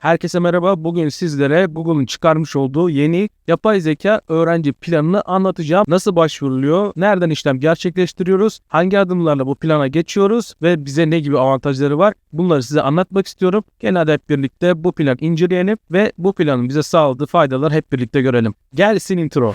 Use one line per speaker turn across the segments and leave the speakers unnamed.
Herkese merhaba. Bugün sizlere Google'un çıkarmış olduğu yeni yapay zeka öğrenci planını anlatacağım. Nasıl başvuruluyor? Nereden işlem gerçekleştiriyoruz? Hangi adımlarla bu plana geçiyoruz? Ve bize ne gibi avantajları var? Bunları size anlatmak istiyorum. Genelde hep birlikte bu planı inceleyelim ve bu planın bize sağladığı faydaları hep birlikte görelim. Gelsin intro.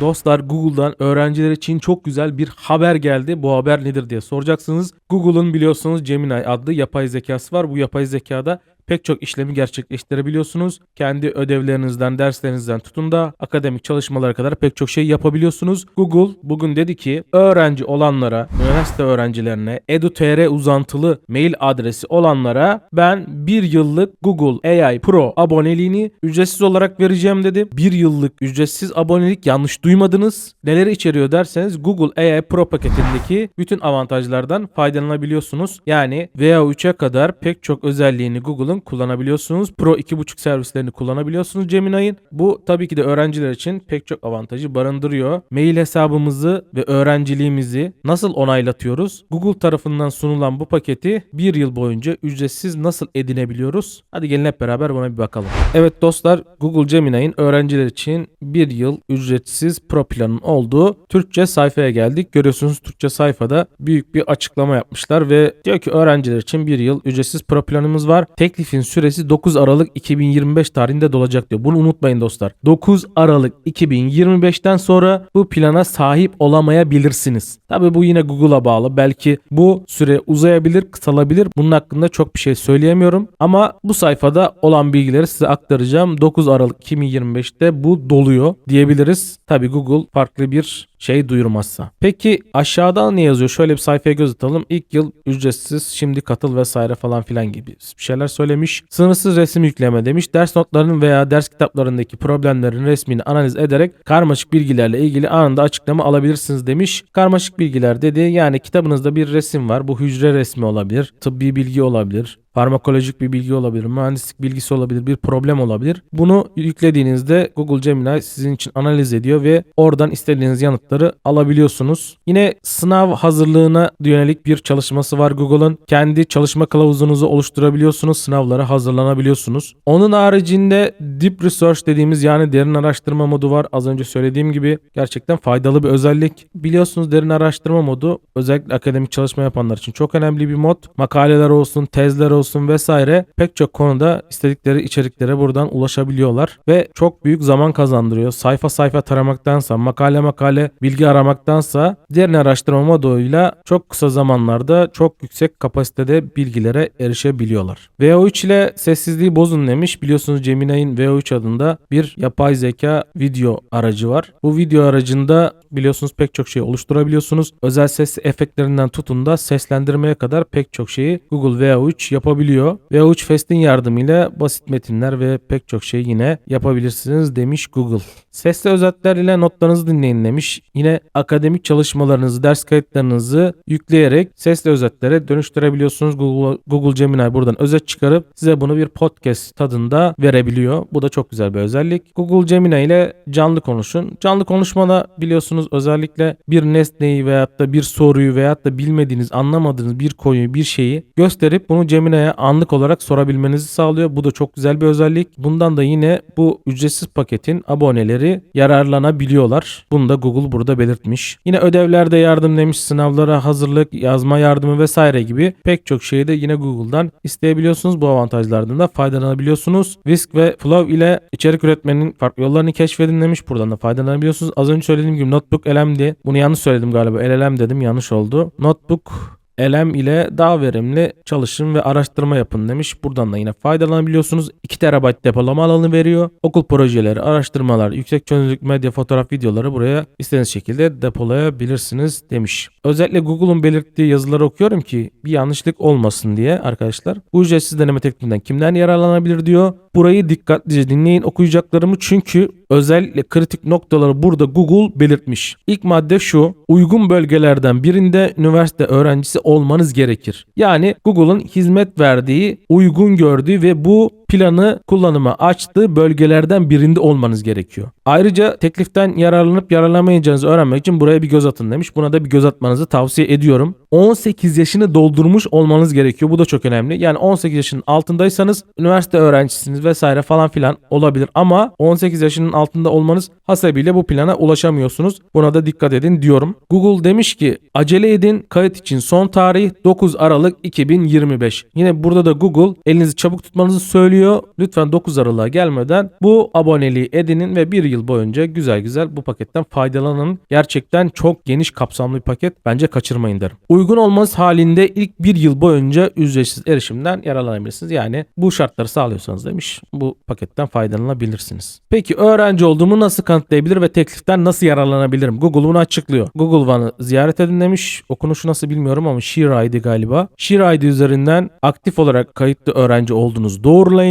Dostlar Google'dan öğrenciler için çok güzel bir haber geldi. Bu haber nedir diye soracaksınız. Google'ın biliyorsunuz Gemini adlı yapay zekası var. Bu yapay zekada pek çok işlemi gerçekleştirebiliyorsunuz. Kendi ödevlerinizden, derslerinizden tutun da akademik çalışmalara kadar pek çok şey yapabiliyorsunuz. Google bugün dedi ki öğrenci olanlara, üniversite öğrencilerine edu.tr uzantılı mail adresi olanlara ben bir yıllık Google AI Pro aboneliğini ücretsiz olarak vereceğim dedi. Bir yıllık ücretsiz abonelik yanlış duymadınız. Neleri içeriyor derseniz Google AI Pro paketindeki bütün avantajlardan faydalanabiliyorsunuz. Yani VO3'e kadar pek çok özelliğini Google'ın kullanabiliyorsunuz. Pro 2.5 servislerini kullanabiliyorsunuz Gemini'nin. Bu tabii ki de öğrenciler için pek çok avantajı barındırıyor. Mail hesabımızı ve öğrenciliğimizi nasıl onaylatıyoruz? Google tarafından sunulan bu paketi bir yıl boyunca ücretsiz nasıl edinebiliyoruz? Hadi gelin hep beraber buna bir bakalım. Evet dostlar Google Gemini'nin öğrenciler için bir yıl ücretsiz Pro planın olduğu Türkçe sayfaya geldik. Görüyorsunuz Türkçe sayfada büyük bir açıklama yapmışlar ve diyor ki öğrenciler için bir yıl ücretsiz Pro planımız var. Teklifin süresi 9 Aralık 2025 tarihinde dolacak diyor. Bunu unutmayın dostlar. 9 Aralık 2025'ten sonra bu plana sahip olamayabilirsiniz. Tabi bu yine Google'a bağlı. Belki bu süre uzayabilir, kısalabilir. Bunun hakkında çok bir şey söyleyemiyorum. Ama bu sayfada olan bilgileri size aktaracağım. 9 Aralık 2025'te bu doluyor diyebiliriz. Tabi Google farklı bir şey duyurmazsa. Peki aşağıda ne yazıyor? Şöyle bir sayfaya göz atalım. İlk yıl ücretsiz, şimdi katıl vesaire falan filan gibi bir şeyler söylemiş. Sınırsız resim yükleme demiş. Ders notlarının veya ders kitaplarındaki problemlerin resmini analiz ederek karmaşık bilgilerle ilgili anında açıklama alabilirsiniz demiş. Karmaşık bilgiler dedi yani kitabınızda bir resim var. Bu hücre resmi olabilir, tıbbi bilgi olabilir, farmakolojik bir bilgi olabilir, mühendislik bilgisi olabilir, bir problem olabilir. Bunu yüklediğinizde Google Gemini sizin için analiz ediyor ve oradan istediğiniz yanıtları alabiliyorsunuz. Yine sınav hazırlığına yönelik bir çalışması var Google'ın. Kendi çalışma kılavuzunuzu oluşturabiliyorsunuz, sınavlara hazırlanabiliyorsunuz. Onun haricinde Deep Research dediğimiz yani derin araştırma modu var. Az önce söylediğim gibi gerçekten faydalı bir özellik. Biliyorsunuz derin araştırma modu özellikle akademik çalışma yapanlar için çok önemli bir mod. Makaleler olsun, tezler olsun vesaire pek çok konuda istedikleri içeriklere buradan ulaşabiliyorlar ve çok büyük zaman kazandırıyor. Sayfa sayfa taramaktansa, makale makale bilgi aramaktansa derin araştırma moduyla çok kısa zamanlarda çok yüksek kapasitede bilgilere erişebiliyorlar. VO3 ile sessizliği bozun demiş. Biliyorsunuz Gemini'nin VO3 adında bir yapay zeka video aracı var. Bu video aracında biliyorsunuz pek çok şey oluşturabiliyorsunuz. Özel ses efektlerinden tutun da seslendirmeye kadar pek çok şeyi Google VO3 yapabiliyor. VO3 Fest'in yardımıyla basit metinler ve pek çok şey yine yapabilirsiniz demiş Google. Sesli özetler ile notlarınızı dinleyin demiş. Yine akademik çalışmalarınızı, ders kayıtlarınızı yükleyerek sesli özetlere dönüştürebiliyorsunuz. Google, Google Gemini buradan özet çıkarıp size bunu bir podcast tadında verebiliyor. Bu da çok güzel bir özellik. Google Gemini ile canlı konuşun. Canlı konuşmada biliyorsunuz özellikle bir nesneyi veyahut da bir soruyu veyahut da bilmediğiniz, anlamadığınız bir konuyu, bir şeyi gösterip bunu Gemini'ye anlık olarak sorabilmenizi sağlıyor. Bu da çok güzel bir özellik. Bundan da yine bu ücretsiz paketin aboneleri yararlanabiliyorlar. Bunu da Google burada belirtmiş. Yine ödevlerde yardım demiş, sınavlara hazırlık, yazma yardımı vesaire gibi pek çok şeyi de yine Google'dan isteyebiliyorsunuz. Bu avantajlardan da faydalanabiliyorsunuz. Whisk ve Flow ile içerik üretmenin farklı yollarını keşfedin demiş. Buradan da faydalanabiliyorsunuz. Az önce söylediğim gibi Notebook LM'di. Bunu yanlış söyledim galiba. LLM dedim yanlış oldu. Notebook LM ile daha verimli çalışın ve araştırma yapın demiş. Buradan da yine faydalanabiliyorsunuz. 2 TB depolama alanı veriyor. Okul projeleri, araştırmalar, yüksek çözünürlük medya, fotoğraf, videoları buraya istediğiniz şekilde depolayabilirsiniz demiş. Özellikle Google'un belirttiği yazıları okuyorum ki bir yanlışlık olmasın diye arkadaşlar. Bu ücretsiz deneme tekniğinden kimden yararlanabilir diyor. Burayı dikkatlice dinleyin okuyacaklarımı çünkü özellikle kritik noktaları burada Google belirtmiş. İlk madde şu. Uygun bölgelerden birinde üniversite öğrencisi olmanız gerekir. Yani Google'ın hizmet verdiği, uygun gördüğü ve bu planı kullanıma açtığı bölgelerden birinde olmanız gerekiyor. Ayrıca tekliften yararlanıp yararlanamayacağınızı öğrenmek için buraya bir göz atın demiş. Buna da bir göz atmanızı tavsiye ediyorum. 18 yaşını doldurmuş olmanız gerekiyor. Bu da çok önemli. Yani 18 yaşının altındaysanız üniversite öğrencisiniz vesaire falan filan olabilir ama 18 yaşının altında olmanız hasebiyle bu plana ulaşamıyorsunuz. Buna da dikkat edin diyorum. Google demiş ki acele edin kayıt için son tarih 9 Aralık 2025. Yine burada da Google elinizi çabuk tutmanızı söylüyor. Lütfen 9 Aralık'a gelmeden bu aboneliği edinin ve bir yıl boyunca güzel güzel bu paketten faydalanın. Gerçekten çok geniş kapsamlı bir paket. Bence kaçırmayın derim. Uygun olmanız halinde ilk bir yıl boyunca ücretsiz erişimden yararlanabilirsiniz. Yani bu şartları sağlıyorsanız demiş bu paketten faydalanabilirsiniz. Peki öğrenci olduğumu nasıl kanıtlayabilir ve tekliften nasıl yararlanabilirim? Google bunu açıklıyor. Google One'ı ziyaret edin demiş. Okunuşu nasıl bilmiyorum ama Sheer ID galiba. Sheer ID üzerinden aktif olarak kayıtlı öğrenci olduğunuzu doğrulayın.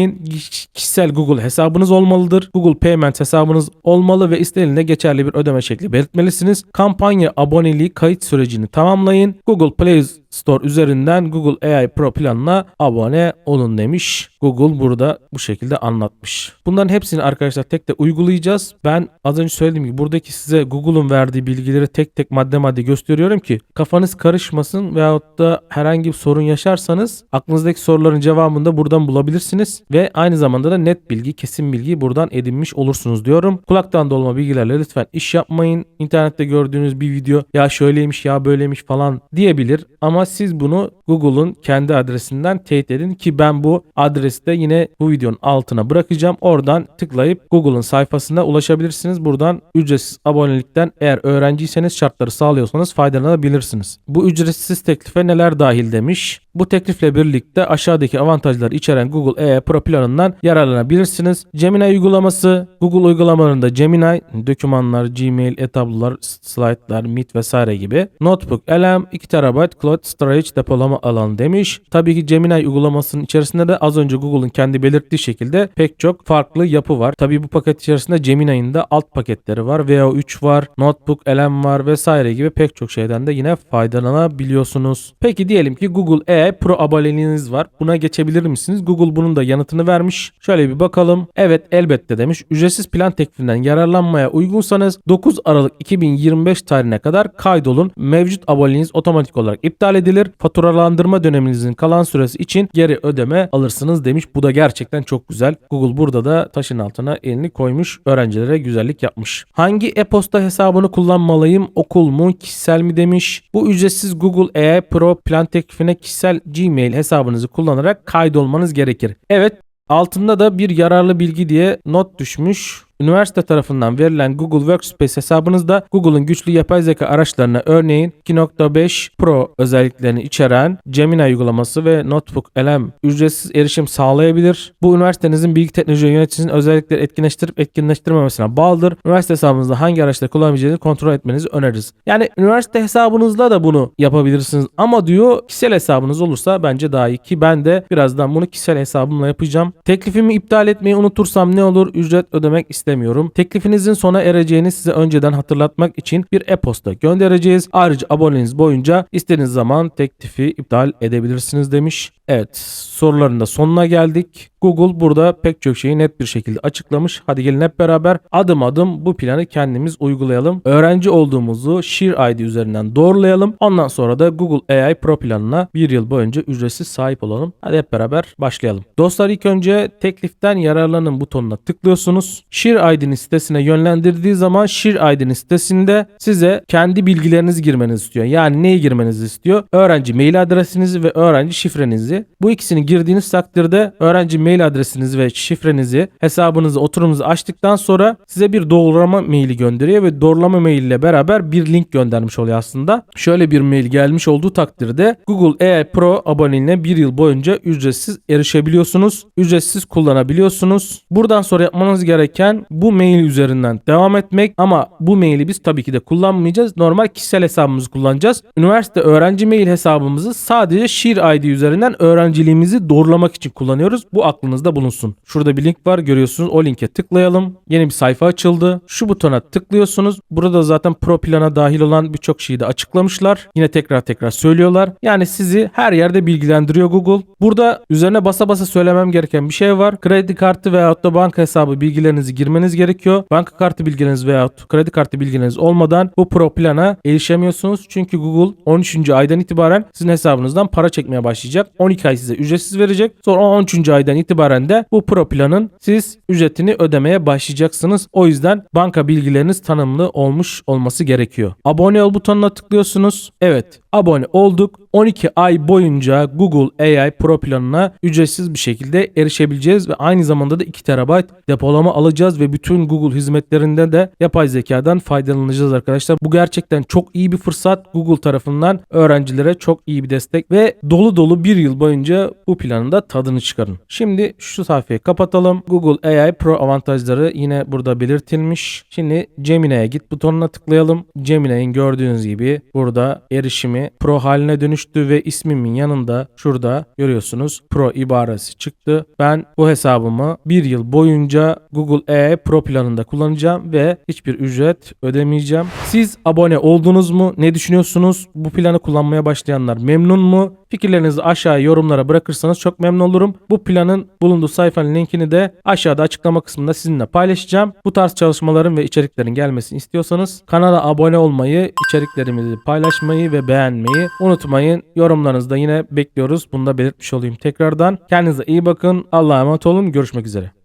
Kişisel Google hesabınız olmalıdır. Google Payment hesabınız olmalı ve istenilene geçerli bir ödeme şekli belirtmelisiniz. Kampanya aboneliği kayıt sürecini tamamlayın. Google Play Store üzerinden Google AI Pro planına abone olun demiş. Google burada bu şekilde anlatmış. Bunların hepsini arkadaşlar tek tek uygulayacağız. Ben az önce söylediğim gibi buradaki size Google'un verdiği bilgileri tek tek madde madde gösteriyorum ki kafanız karışmasın veyahut da herhangi bir sorun yaşarsanız aklınızdaki soruların cevabını da buradan bulabilirsiniz ve aynı zamanda da net bilgi, kesin bilgiyi buradan edinmiş olursunuz diyorum. Kulaktan dolma bilgilerle lütfen iş yapmayın. İnternette gördüğünüz bir video ya şöyleymiş ya böyleymiş falan diyebilir ama siz bunu Google'un kendi adresinden teyit edin ki ben bu adresi de yine bu videonun altına bırakacağım. Oradan tıklayıp Google'un sayfasına ulaşabilirsiniz. Buradan ücretsiz abonelikten eğer öğrenciyseniz şartları sağlıyorsanız faydalanabilirsiniz. Bu ücretsiz teklife neler dahil demiş. Bu teklifle birlikte aşağıdaki avantajları içeren Google AI Pro planından yararlanabilirsiniz. Gemini uygulaması, Google uygulamalarında Gemini, dokümanlar, Gmail, e-tablolar, slaytlar, Meet vesaire gibi. Notebook, LM, 2 TB Cloud Storage depolama alanı demiş. Tabii ki Gemini uygulamasının içerisinde de az önce Google'ın kendi belirttiği şekilde pek çok farklı yapı var. Tabii bu paket içerisinde Gemini'nin de alt paketleri var. VO3 var, Notebook, LM var vesaire gibi pek çok şeyden de yine faydalanabiliyorsunuz. Peki diyelim ki Google AI Pro aboneliğiniz var. Buna geçebilir misiniz? Google bunun da yanıtını vermiş. Şöyle bir bakalım. Evet elbette demiş. Ücretsiz plan teklifinden yararlanmaya uygunsanız 9 Aralık 2025 tarihine kadar kaydolun. Mevcut aboneliğiniz otomatik olarak iptal edilir. Faturalandırma döneminizin kalan süresi için geri ödeme alırsınız demiş. Bu da gerçekten çok güzel. Google burada da taşın altına elini koymuş. Öğrencilere güzellik yapmış. Hangi e-posta hesabını kullanmalıyım? Okul mu? Kişisel mi demiş. Bu ücretsiz Google AI Pro plan teklifine kişisel Gmail hesabınızı kullanarak kaydolmanız gerekir. Evet altında da bir yararlı bilgi diye not düşmüş. Üniversite tarafından verilen Google Workspace hesabınızda Google'ın güçlü yapay zeka araçlarına örneğin 2.5 Pro özelliklerini içeren Gemini uygulaması ve Notebook LM ücretsiz erişim sağlayabilir. Bu üniversitenizin bilgi teknoloji yöneticisinin özellikleri etkinleştirip etkinleştirmemesine bağlıdır. Üniversite hesabınızda hangi araçları kullanabileceğinizi kontrol etmenizi öneririz. Yani üniversite hesabınızla da bunu yapabilirsiniz ama diyor kişisel hesabınız olursa bence daha iyi ki ben de birazdan bunu kişisel hesabımla yapacağım. Teklifimi iptal etmeyi unutursam ne olur? Ücret ödemek istemiyorum istemiyorum. Teklifinizin sona ereceğini size önceden hatırlatmak için bir e-posta göndereceğiz. Ayrıca aboneniz boyunca istediğiniz zaman teklifi iptal edebilirsiniz demiş. Evet soruların da sonuna geldik. Google burada pek çok şeyi net bir şekilde açıklamış. Hadi gelin hep beraber adım adım bu planı kendimiz uygulayalım. Öğrenci olduğumuzu Sheer ID üzerinden doğrulayalım. Ondan sonra da Google AI Pro planına bir yıl boyunca ücretsiz sahip olalım. Hadi hep beraber başlayalım. Dostlar ilk önce tekliften yararlanın butonuna tıklıyorsunuz. Sheer ID'nin sitesine yönlendirdiği zaman Sheer ID'nin sitesinde size kendi bilgilerinizi girmenizi istiyor. Yani neyi girmenizi istiyor? Öğrenci mail adresinizi ve öğrenci şifrenizi. Bu ikisini girdiğiniz takdirde öğrenci mail adresinizi ve şifrenizi, hesabınızı, oturumunuzu açtıktan sonra size bir doğrulama maili gönderiyor ve doğrulama mail ile beraber bir link göndermiş oluyor aslında. Şöyle bir mail gelmiş olduğu takdirde Google AI Pro aboneliğine bir yıl boyunca ücretsiz erişebiliyorsunuz. Ücretsiz kullanabiliyorsunuz. Buradan sonra yapmanız gereken bu mail üzerinden devam etmek ama bu maili biz tabii ki de kullanmayacağız. Normal kişisel hesabımızı kullanacağız. Üniversite öğrenci mail hesabımızı sadece Şiir ID üzerinden öğrenciliğimizi doğrulamak için kullanıyoruz. Bu aklınızda bulunsun. Şurada bir link var görüyorsunuz. O linke tıklayalım. Yeni bir sayfa açıldı. Şu butona tıklıyorsunuz. Burada zaten pro plana dahil olan birçok şeyi de açıklamışlar. Yine tekrar tekrar söylüyorlar. Yani sizi her yerde bilgilendiriyor Google. Burada üzerine basa basa söylemem gereken bir şey var. Kredi kartı veyahut da banka hesabı bilgilerinizi girmeniz gerekiyor. Banka kartı bilgileriniz veyahut kredi kartı bilgileriniz olmadan bu pro plana erişemiyorsunuz. Çünkü Google 13. aydan itibaren sizin hesabınızdan para çekmeye başlayacak. 12 ay size ücretsiz verecek. Sonra 13. aydan itibaren de bu pro planın siz ücretini ödemeye başlayacaksınız. O yüzden banka bilgileriniz tanımlı olmuş olması gerekiyor. Abone ol butonuna tıklıyorsunuz. Evet abone olduk. 12 ay boyunca Google AI Pro planına ücretsiz bir şekilde erişebileceğiz ve aynı zamanda da 2 TB depolama alacağız ve bütün Google hizmetlerinde de yapay zekadan faydalanacağız arkadaşlar. Bu gerçekten çok iyi bir fırsat. Google tarafından öğrencilere çok iyi bir destek ve dolu dolu bir yıl boyunca bu planın da tadını çıkarın. Şimdi şu sayfayı kapatalım. Google AI Pro avantajları yine burada belirtilmiş. Şimdi Gemini'ye git butonuna tıklayalım. Gemini'nin gördüğünüz gibi burada erişimi Pro haline dönüştü ve ismimin yanında şurada görüyorsunuz Pro ibaresi çıktı. Ben bu hesabımı bir yıl boyunca Google AI Pro planında kullanacağım ve hiçbir ücret ödemeyeceğim. Siz abone oldunuz mu? Ne düşünüyorsunuz? Bu planı kullanmaya başlayanlar memnun mu? Fikirlerinizi aşağıya yorumlara bırakırsanız çok memnun olurum. Bu planın bulunduğu sayfanın linkini de aşağıda açıklama kısmında sizinle paylaşacağım. Bu tarz çalışmaların ve içeriklerin gelmesini istiyorsanız kanala abone olmayı, içeriklerimizi paylaşmayı ve beğenmeyi unutmayın. Yorumlarınızı da yine bekliyoruz. Bunu da belirtmiş olayım tekrardan. Kendinize iyi bakın. Allah'a emanet olun. Görüşmek üzere.